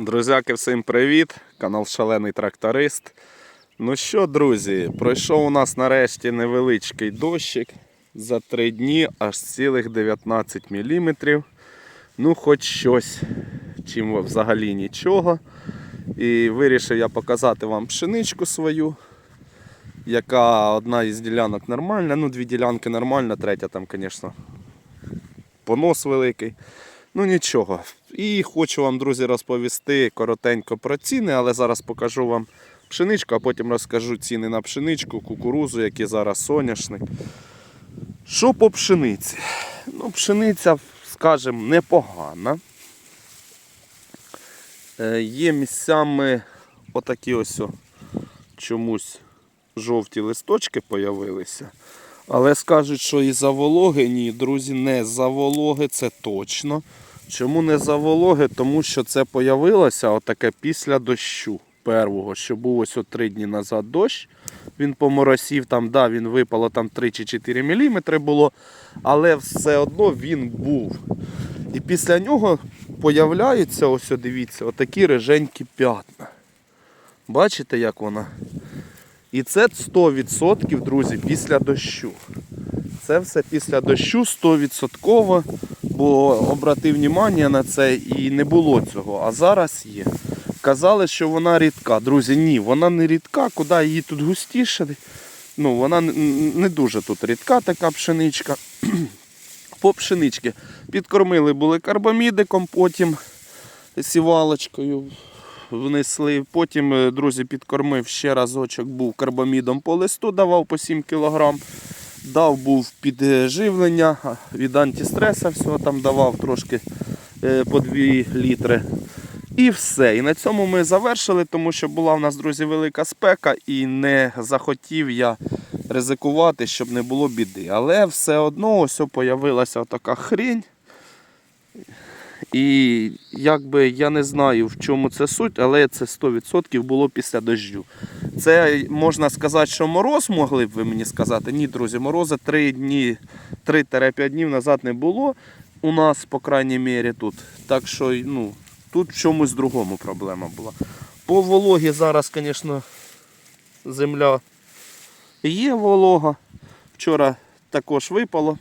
Друзяки, всім привіт! Канал Шалений Тракторист. Ну що, друзі, пройшов у нас нарешті невеличкий дощик за 3 дні, аж цілих 19 мм. Ну, хоч щось, чим взагалі нічого. І вирішив я показати вам пшеничку свою, яка одна із ділянок нормальна. Ну, дві ділянки нормальна, третя там, звісно, понос великий. Ну нічого. І хочу вам, друзі, розповісти коротенько про ціни, але зараз покажу вам пшеничку, а потім розкажу ціни на пшеничку, кукурузу, які зараз соняшник. Що по пшениці? Ну, пшениця, скажімо, непогана. Е, Є місцями отакі ось чомусь жовті листочки появилися. Але скажуть, що і за вологи, ні, друзі, не за вологи, це точно. Чому не за вологи? Тому що це появилося отаке після дощу первого, що був ось три дні назад дощ. Він поморосів, там, да, він випало там 3 чи 4 мм було, але все одно він був. І після нього появляються, ось дивіться, отакі риженькі п'ятна. Бачите, як вона? І це 100%, друзі, після дощу. Це все після дощу 100%, бо обратив увагу на це і не було цього. А зараз є. Казали, що вона рідка. Друзі, ні, вона не рідка, куди її тут густіше. Ну, вона не дуже тут рідка така пшеничка. По пшенички підкормили були карбамідиком, потім сівалочкою внесли. Потім, е, друзі, підкормив ще разочок, був карбамідом по листу, давав по 7 кг. Дав був підживлення від антистреса, всього там давав трошки е, по 2 літри. І все. І на цьому ми завершили, тому що була в нас, друзі, велика спека і не захотів я ризикувати, щоб не було біди. Але все одно ось появилася така хрень. І якби я не знаю, в чому це суть, але це 100% було після дощу. Це можна сказати, що мороз могли б ви мені сказати. Ні, друзі, мороза 3 дні, 3-5 днів назад не було у нас, по крайній мірі, тут. Так що, ну, тут в чомусь другому проблема була. По вологі зараз, звісно, земля є волога. Вчора також випало.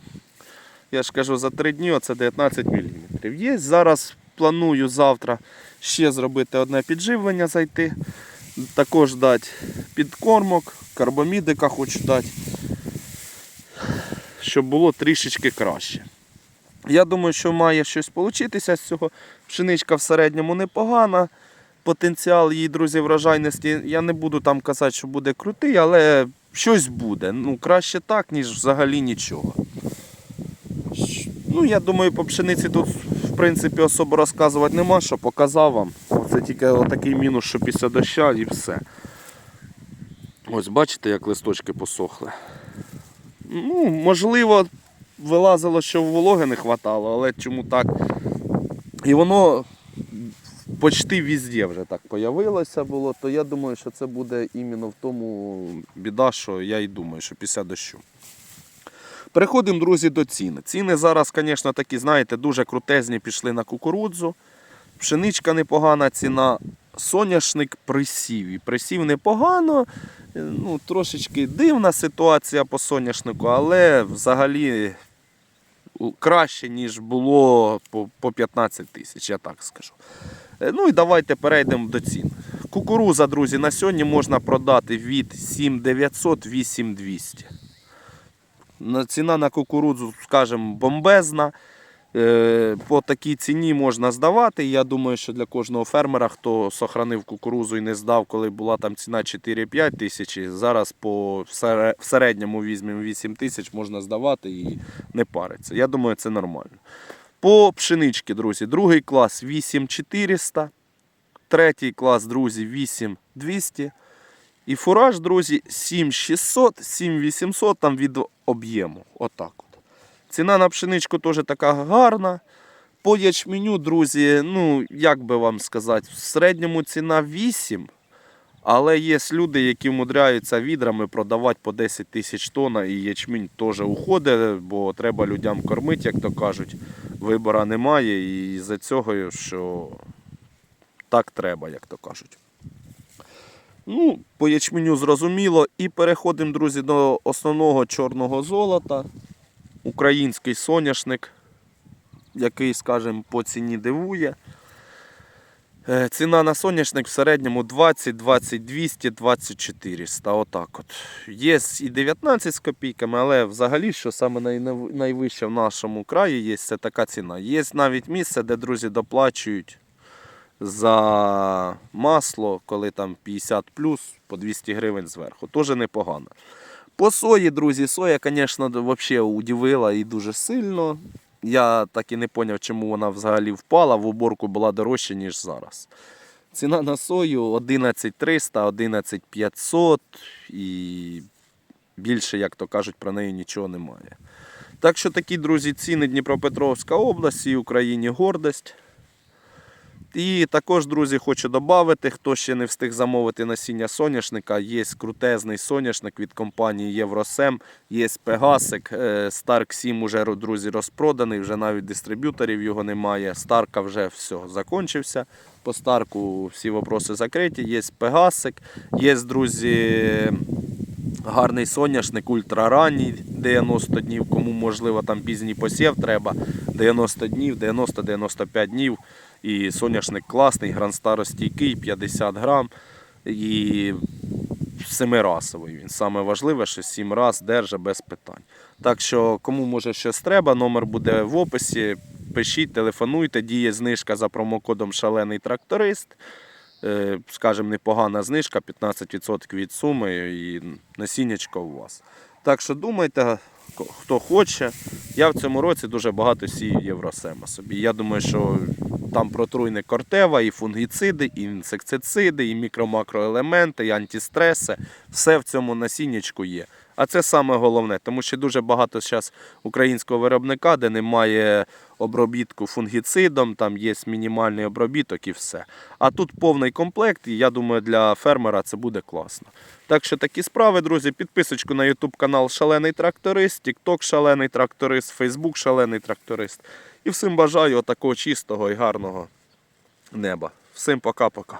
Я ж кажу, за 3 дні це 19 мм. Є. Зараз планую завтра ще зробити одне підживлення зайти. Також дати підкормок, карбомідика хочу дати, щоб було трішечки краще. Я думаю, що має щось получитися з цього. Пшеничка в середньому непогана. Потенціал її, друзі, врожайності. Я не буду там казати, що буде крутий, але щось буде. Ну, краще так, ніж взагалі нічого. Ну, я думаю, по пшениці тут, в принципі, особо розказувати нема, що показав вам. Це тільки отакий мінус, що після доща і все. Ось бачите, як листочки посохли. Ну, можливо, вилазило, що вологи не вистачало, але чому так? І воно почти везде вже так появилося було, то я думаю, що це буде іменно в тому біда, що я і думаю, що після дощу. Переходимо, друзі, до цін. Ціни зараз, звісно, такі, знаєте, дуже крутезні пішли на кукурудзу. Пшеничка непогана ціна, соняшник присів. І присів непогано. Е, Ну, трошечки дивна ситуація по соняшнику, але взагалі краще, ніж було по, по 15 тисяч, я так скажу. Е, Ну і давайте перейдемо до цін. Кукуруза, друзі, на сьогодні можна продати від 7900 8200. На- Ціна на кукурудзу, скажімо, бомбезна. Е, По такій ціні можна здавати. Я думаю, що для кожного фермера, хто сохранив кукурузу і не здав, коли була там ціна 4-5 тисяч, зараз по в середньому візьмемо 8 тисяч, можна здавати і не париться. Я думаю, це нормально. По пшенички, друзі, другий клас 8400, третій клас, друзі, 8200. І фураж, друзі, 7600, 7800 там від об'єму. Отак от. Ціна на пшеничку теж така гарна. По ячменю, друзі, ну, як би вам сказати, в середньому ціна 8. Але є люди, які вмудряються відрами продавати по 10 тисяч тонн, і ячмінь теж уходить, бо треба людям кормити, як то кажуть. Вибора немає. І за цього, що так треба, як то кажуть. Ну, по ячменю зрозуміло. І переходимо, друзі, до основного чорного золота. Український соняшник, який, скажімо, по ціні дивує. Е, Ціна на соняшник в середньому 20, 20, 200, 20 400. Отак от. Є і 19 з копійками, але взагалі, що саме найвище в нашому краї є, це така ціна. Є навіть місце, де друзі доплачують за масло, коли там 50 плюс по 200 гривень зверху. Теж непогано. По сої, друзі, соя, звісно, взагалі удивила і дуже сильно. Я так і не зрозумів, чому вона взагалі впала. В уборку була дорожча, ніж зараз. Ціна на сою 11300, 11500 і більше, як то кажуть, про неї нічого немає. Так що такі, друзі, ціни Дніпропетровська область і Україні гордость. І також, друзі, хочу додати, хто ще не встиг замовити насіння соняшника, є крутезний соняшник від компанії Євросем, є Пегасик. е, Старк 7 уже, друзі, розпроданий, вже навіть дистриб'юторів його немає. Старка вже все, закончився. По Старку всі вопроси закриті. Є Пегасик, є, друзі, гарний соняшник, ультраранній 90 днів, кому можливо там пізній посів треба. 90 днів, 90-95 днів. І соняшник класний, гранстаростійкий, 50 грам. І семирасовий. Він саме важливе, що 7 раз держа без питань. Так що, кому може щось треба, номер буде в описі. Пишіть, телефонуйте, діє знижка за промокодом Шалений тракторист. Е, Скажем, непогана знижка, 15% від суми і насіннячко у вас. Так що думайте, хто хоче. Я в цьому році дуже багато сію євросема собі. Я думаю, що там протруйне кортева, і фунгіциди, і інсектициди, і мікро-макроелементи, і антистреси. Все в цьому насіннячку є. А це саме головне, тому що дуже багато зараз українського виробника, де немає обробітку фунгіцидом, там є мінімальний обробіток і все. А тут повний комплект, і я думаю, для фермера це буде класно. Так що такі справи, друзі, підписочку на YouTube канал Шалений Тракторист, TikTok Шалений Тракторист, Facebook Шалений Тракторист. І всім бажаю такого чистого і гарного неба. Всім пока-пока.